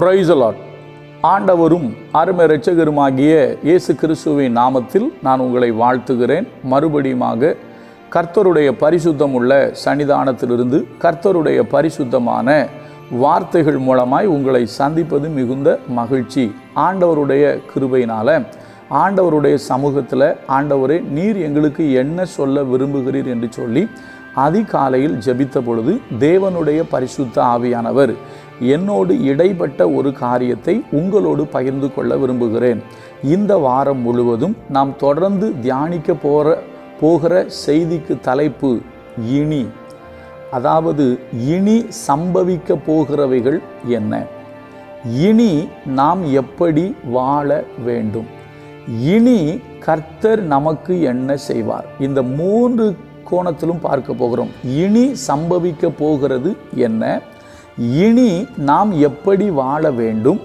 பிரைசலாட் ஆண்டவரும் அருமை இரட்சகருமாகிய இயேசு கிறிஸ்துவின் நாமத்தில் நான் உங்களை வாழ்த்துகிறேன். மறுபடியுமாக கர்த்தருடைய பரிசுத்தம் உள்ள சன்னிதானத்திலிருந்து கர்த்தருடைய பரிசுத்தமான வார்த்தைகள் மூலமாய் உங்களை சந்திப்பது மிகுந்த மகிழ்ச்சி. ஆண்டவருடைய கிருபையினால் ஆண்டவருடைய சமூகத்தில் ஆண்டவரே நீர் எங்களுக்கு என்ன சொல்ல விரும்புகிறீர் என்று சொல்லி அதிகாலையில் ஜெபித்த பொழுது தேவனுடைய பரிசுத்த ஆவியானவர் என்னோடு இடைப்பட்ட ஒரு காரியத்தை உங்களோடு பகிர்ந்து கொள்ள விரும்புகிறேன். இந்த வாரம் முழுவதும் நாம் தொடர்ந்து தியானிக்க போகிற போகிற செய்திக்கு தலைப்பு இனி. அதாவது இனி சம்பவிக்க போகிறவைகள் என்ன? இனி நாம் எப்படி வாழ வேண்டும்? இனி கர்த்தர் நமக்கு என்ன செய்வார்? இந்த மூன்று கோணத்திலும் பார்க்க போகிறோம். இனி சம்பவிக்க போகிறது என்ன? இனி நாம் எப்படி வாழ வேண்டும்?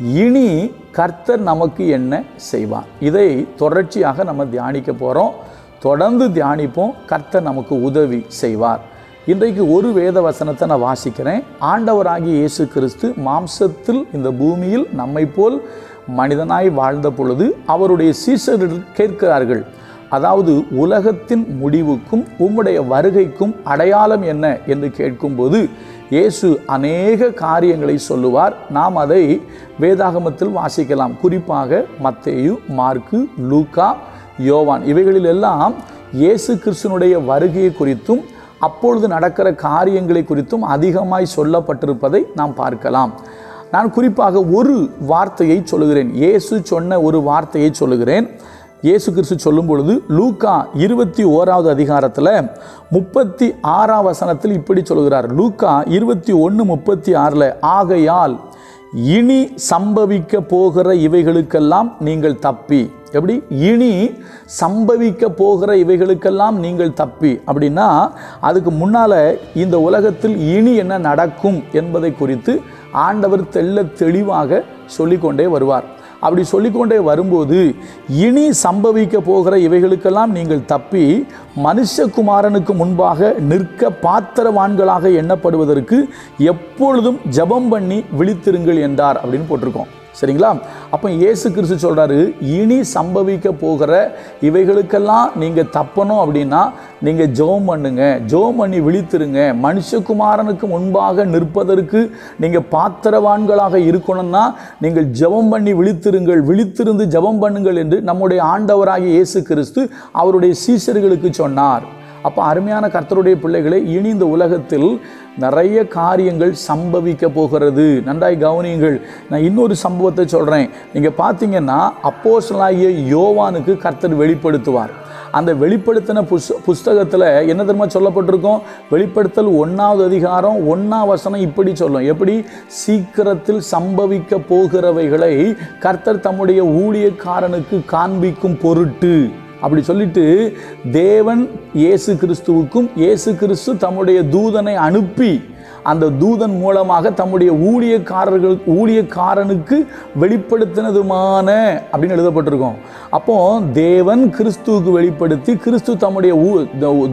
இனி கர்த்தர் நமக்கு என்ன செய்வார்? இதை தொடர்ச்சியாக நம்ம தியானிக்க போகிறோம் தொடர்ந்து தியானிப்போம். கர்த்தர் நமக்கு உதவி செய்வார். இன்றைக்கு ஒரு வேத வசனத்தை நான் வாசிக்கிறேன். ஆண்டவராகிய இயேசு கிறிஸ்து மாம்சத்தில் இந்த பூமியில் நம்மை போல் மனிதனாய் வாழ்ந்த பொழுது அவருடைய சீசர்கள் கேட்கிறார்கள் அதாவது உலகத்தின் முடிவுக்கும் உம்முடைய வருகைக்கும் அடையாளம் என்ன? என்று கேட்கும்போது இயேசு அநேக காரியங்களை சொல்லுவார். நாம் அதை வேதாகமத்தில் வாசிக்கலாம். குறிப்பாக மத்தேயு மார்க்கு லூக்கா யோவான் இவைகளில் எல்லாம் இயேசு கிறிஸ்தனுடைய வருகையை குறித்தும் அப்பொழுது நடக்கிற காரியங்களை குறித்தும் அதிகமாய் சொல்லப்பட்டிருப்பதை நாம் பார்க்கலாம். நான் குறிப்பாக ஒரு வார்த்தையை சொல்லுகிறேன். இயேசு சொன்ன ஒரு வார்த்தையை சொல்லுகிறேன். இயேசு கிறிஸ்து சொல்லும் பொழுது லூக்கா இருபத்தி ஓராவது அதிகாரத்தில் முப்பத்தி ஆறாம் வசனத்தில் இப்படி சொல்கிறார் லூக்கா இருபத்தி ஒன்று முப்பத்தி ஆறில் ஆகையால் இனி சம்பவிக்க போகிற இவைகளுக்கெல்லாம் நீங்கள் தப்பி. எப்படி? இனி சம்பவிக்க போகிற இவைகளுக்கெல்லாம் நீங்கள் தப்பி. அப்படின்னா அதுக்கு முன்னால் இந்த உலகத்தில் இனி என்ன நடக்கும் என்பதை குறித்து ஆண்டவர் தெள்ள தெளிவாக சொல்லிக்கொண்டே வருவார். அப்படி சொல்லிக்கொண்டே வரும்போது இனி சம்பவிக்க போகிற இவைகளுக்கெல்லாம் நீங்கள் தப்பி மனுஷகுமாரனுக்கு முன்பாக நிற்க பாத்திரவான்களாக எண்ணப்படுவதற்கு எப்பொழுதும் ஜபம் பண்ணி விழித்திருங்கள் என்றார் அப்படின்னு போட்டிருக்கோம். சரிங்களா? அப்போ இயேசு கிறிஸ்து சொல்கிறாரு இனி சம்பவிக்க போகிற இவைகளுக்கெல்லாம் நீங்கள் தப்பணும் அப்படின்னா நீங்கள் ஜெபம் பண்ணுங்க. ஜெபம் பண்ணி விழித்திருங்க. மனுஷகுமாரனுக்கு முன்பாக நிற்பதற்கு நீங்கள் பாத்திரவான்களாக இருக்கணும்னா நீங்கள் ஜெபம் பண்ணி விழித்திருங்கள். விழித்திருந்து ஜெபம் பண்ணுங்கள் என்று நம்முடைய ஆண்டவராகிய இயேசு கிறிஸ்து அவருடைய சீசர்களுக்கு சொன்னார். அப்போ அருமையான கர்த்தருடைய பிள்ளைகளை இனி இந்த உலகத்தில் நிறைய காரியங்கள் சம்பவிக்க போகிறது. நன்றாய் கவனியுங்கள். நான் இன்னொரு சம்பவத்தை சொல்கிறேன் நீங்கள் பார்த்தீங்கன்னா அப்போசலாகிய யோவானுக்கு கர்த்தர் வெளிப்படுத்துவார். அந்த வெளிப்படுத்தின புஸ் புஸ்தகத்தில் என்ன தெரியுமா சொல்லப்பட்டிருக்கோம்? வெளிப்படுத்தல் ஒன்றாவது அதிகாரம் ஒன்றாம் வசனம் இப்படி சொல்லும். எப்படி? சீக்கிரத்தில் சம்பவிக்க போகிறவைகளை கர்த்தர் தம்முடைய ஊழியக்காரனுக்கு காண்பிக்கும் பொருட்டு. அப்படி சொல்லிட்டு தேவன் இயேசு கிறிஸ்துவுக்கும் இயேசு கிறிஸ்து தம்முடைய தூதனை அனுப்பி அந்த தூதன் மூலமாக தம்முடைய ஊழியக்காரர்கள் ஊழியக்காரனுக்கு வெளிப்படுத்தினதுமான அப்படின்னு எழுதப்பட்டிருக்கோம். அப்போ தேவன் கிறிஸ்துவுக்கு வெளிப்படுத்தி கிறிஸ்து தம்முடைய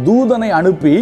தூதனை அனுப்பி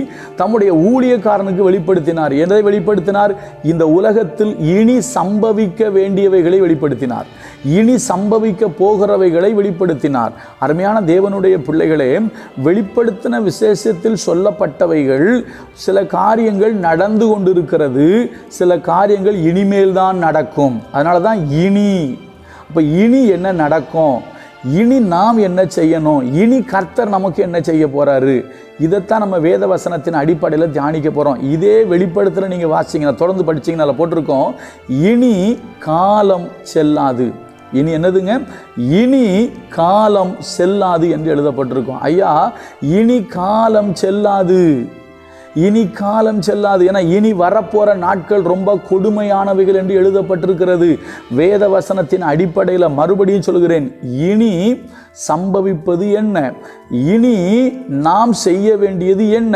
தம்முடைய ஊழியக்காரனுக்கு வெளிப்படுத்தினார். எதை வெளிப்படுத்தினார்? இந்த உலகத்தில் இனி சம்பவிக்க வேண்டியவைகளை வெளிப்படுத்தினார். இனி சம்பவிக்க போகிறவைகளை வெளிப்படுத்தினார். அருமையான தேவனுடைய பிள்ளைகளே வெளிப்படுத்தின விசேஷத்தில் சொல்லப்பட்டவைகள் சில காரியங்கள் நடந்து கொண்டிருக்கிறது சில காரியங்கள் இனிமேல் தான் நடக்கும். அதனால தான் இனி. அப்போ இனி என்ன நடக்கும்? இனி நாம் என்ன செய்யணும்? இனி கர்த்தர் நமக்கு என்ன செய்ய போகிறாரு இதைத்தான் நம்ம வேத வசனத்தின் அடிப்படையில் தியானிக்க போகிறோம் இதே வெளிப்படுத்தல நீங்கள் வாசிங்கன்னா தொடர்ந்து படிச்சிங்கன்னா அதில் போட்டிருக்கோம். இனி காலம் செல்லாது. இனி என்னதுங்க? இனி காலம் செல்லாது என்று எழுதப்பட்டிருக்கும். ஐயா இனி காலம் செல்லாது. இனி காலம் செல்லாது. ஏன்னா இனி வரப்போகிற நாட்கள் ரொம்ப கொடுமையானவைகள் என்று எழுதப்பட்டிருக்கிறது. வேத வசனத்தின் அடிப்படையில் மறுபடியும் சொல்கிறேன் இனி சம்பவிப்பது என்ன? இனி நாம் செய்ய வேண்டியது என்ன?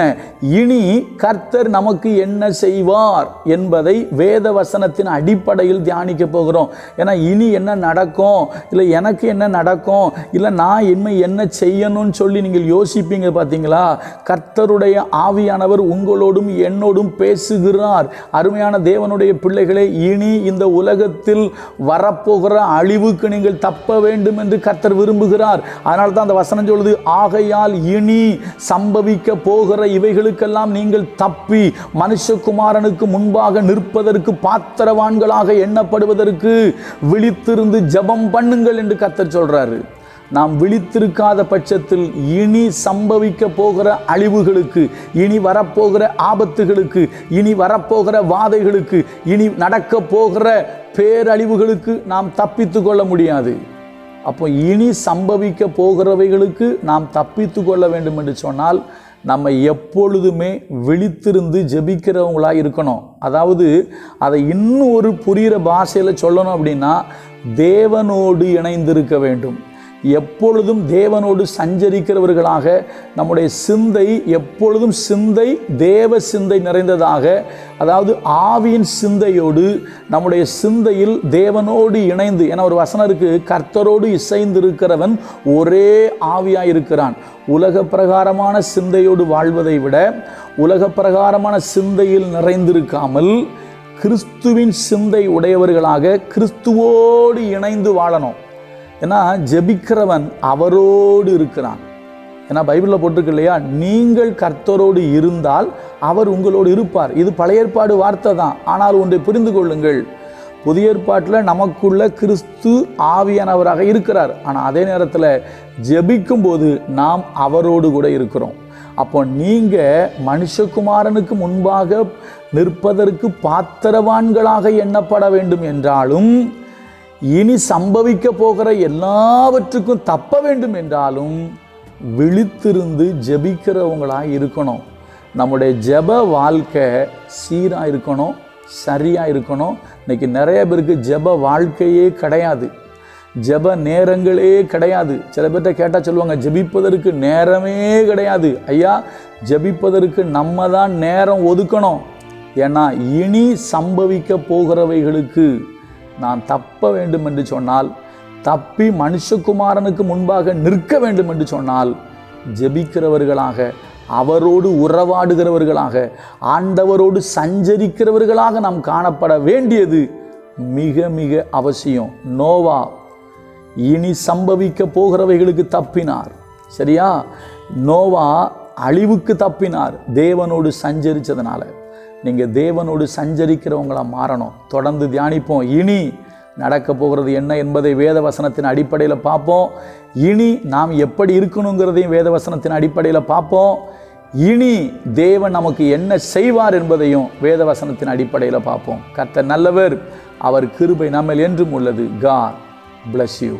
இனி கர்த்தர் நமக்கு என்ன செய்வார் என்பதை வேத வசனத்தின் அடிப்படையில் தியானிக்க போகிறோம். ஏன்னா இனி என்ன நடக்கும்? இல்லை எனக்கு என்ன நடக்கும்? இல்லை நான் இனிமே என்ன செய்யணும்னு சொல்லி நீங்கள் யோசிப்பீங்க பார்த்தீங்களா கர்த்தருடைய ஆவியானவர் உங்களோடும் என்னோடும் பேசுகிறார். அருமையான தேவனுடைய பிள்ளைகளே இனி இந்த உலகத்தில் வரப்போகிற அழிவுக்கு நீங்கள் தப்ப வேண்டும் என்று கர்த்தர் விரும்புகிறார். அதனால தான் அந்த வசனம் சொல்லுது ஆகையால் இனி சம்பவிக்க போகிற இவைகளுக்கெல்லாம் நீங்கள் தப்பி மனுஷகுமாரனுக்கு முன்பாக நிற்பதற்கு பாத்திரவான்களாக எண்ணப்படுவதற்கு விழித்திருந்து ஜெபம் பண்ணுங்கள் என்று கத்தர் சொல்றாரு. நாம் விழித்திருக்காத பட்சத்தில் இனி சம்பவிக்க போகிற அழிவுகளுக்கு இனி வரப்போகிற ஆபத்துகளுக்கு இனி வரப்போகிற வாதைகளுக்கு இனி நடக்க போகிற பேரழிவுகளுக்கு நாம் தப்பித்து கொள்ள முடியாது. அப்போ இனி சம்பவிக்க போகிறவைகளுக்கு நாம் தப்பித்து கொள்ள வேண்டும் என்று சொன்னால் நம்ம எப்பொழுதுமே விழித்திருந்து ஜெபிக்கிறவங்களா இருக்கணும். அதாவது அதை இன்னும் ஒரு புரிகிற பாஷையில் சொல்லணும் அப்படின்னா தேவனோடு இணைந்திருக்க வேண்டும். எப்பொழுதும் தேவனோடு சஞ்சரிக்கிறவர்களாக நம்முடைய சிந்தை எப்பொழுதும் சிந்தை தேவ சிந்தை நிறைந்ததாக அதாவது ஆவியின் சிந்தையோடு நம்முடைய சிந்தையில் தேவனோடு இணைந்து என ஒரு வசனம் இருக்கு கர்த்தரோடு இசைந்திருக்கிறவன் ஒரே ஆவியாக இருக்கிறான் உலக பிரகாரமான சிந்தையோடு வாழ்வதை விட உலக பிரகாரமான சிந்தையில் நிறைந்திருக்காமல் கிறிஸ்துவின் சிந்தை உடையவர்களாக கிறிஸ்துவோடு இணைந்து வாழணும். ஏன்னா ஜெபிக்கிறவன் அவரோடு இருக்கிறான். ஏன்னா பைபிளில் போட்டிருக்கு இல்லையா? நீங்கள் கர்த்தரோடு இருந்தால் அவர் உங்களோடு இருப்பார். இது பழைய ஏற்பாடு வார்த்தை தான். ஆனால் ஒன்றை புரிந்து கொள்ளுங்கள். புதிய ஏற்பாட்டில் நமக்குள்ள கிறிஸ்து ஆவியானவராக இருக்கிறார். ஆனால் அதே நேரத்தில் ஜெபிக்கும்போது நாம் அவரோடு கூட இருக்கிறோம். அப்போ நீங்கள் மனுஷகுமாரனுக்கு முன்பாக நிற்பதற்கு பாத்திரவான்களாக எண்ணப்பட வேண்டும் என்றாலும் இனி சம்பவிக்க போகிற எல்லாவற்றுக்கும் தப்ப வேண்டும் என்றாலும் விழித்திருந்து ஜெபிக்கிறவங்களாக இருக்கணும். நம்முடைய ஜெப வாழ்க்கை சீராக இருக்கணும் சரியாக இருக்கணும். இன்னைக்கு நிறைய பேருக்கு ஜெப வாழ்க்கையே கிடையாது. ஜெப நேரங்களே கிடையாது. சில பேர்கிட்ட கேட்டால் சொல்லுவாங்க ஜெபிப்பதற்கு நேரமே கிடையாது. ஐயா ஜெபிப்பதற்கு நம்ம தான் நேரம் ஒதுக்கணும். ஏன்னா இனி சம்பவிக்க போகிறவைகளுக்கு நான் தப்ப வேண்டும் என்று சொன்னால் தப்பி மனுஷகுமாரனுக்கு முன்பாக நிற்க வேண்டும் என்று சொன்னால் ஜெபிக்கிறவர்களாக அவரோடு உறவாடுகிறவர்களாக ஆண்டவரோடு சஞ்சரிக்கிறவர்களாக நாம் காணப்பட வேண்டியது மிக மிக அவசியம். நோவா இனி சம்பவிக்க போகிறவைகளுக்கு தப்பினார். சரியா? நோவா அழிவுக்கு தப்பினார். தேவனோடு சஞ்சரித்ததுனால நீங்கள் தேவனோடு சஞ்சரிக்கிறவங்களாக மாறணும். தொடர்ந்து தியானிப்போம். இனி நடக்க போகிறது என்ன என்பதை வேத வசனத்தின் அடிப்படையில் பார்ப்போம். இனி நாம் எப்படி இருக்கணுங்கிறதையும் வேத வசனத்தின் அடிப்படையில் பார்ப்போம். இனி தேவன் நமக்கு என்ன செய்வார் என்பதையும் வேத வசனத்தின் அடிப்படையில் பார்ப்போம். கர்த்தர் நல்லவர் அவர் கிருபை நம்மில் என்றும் உள்ளது. God bless you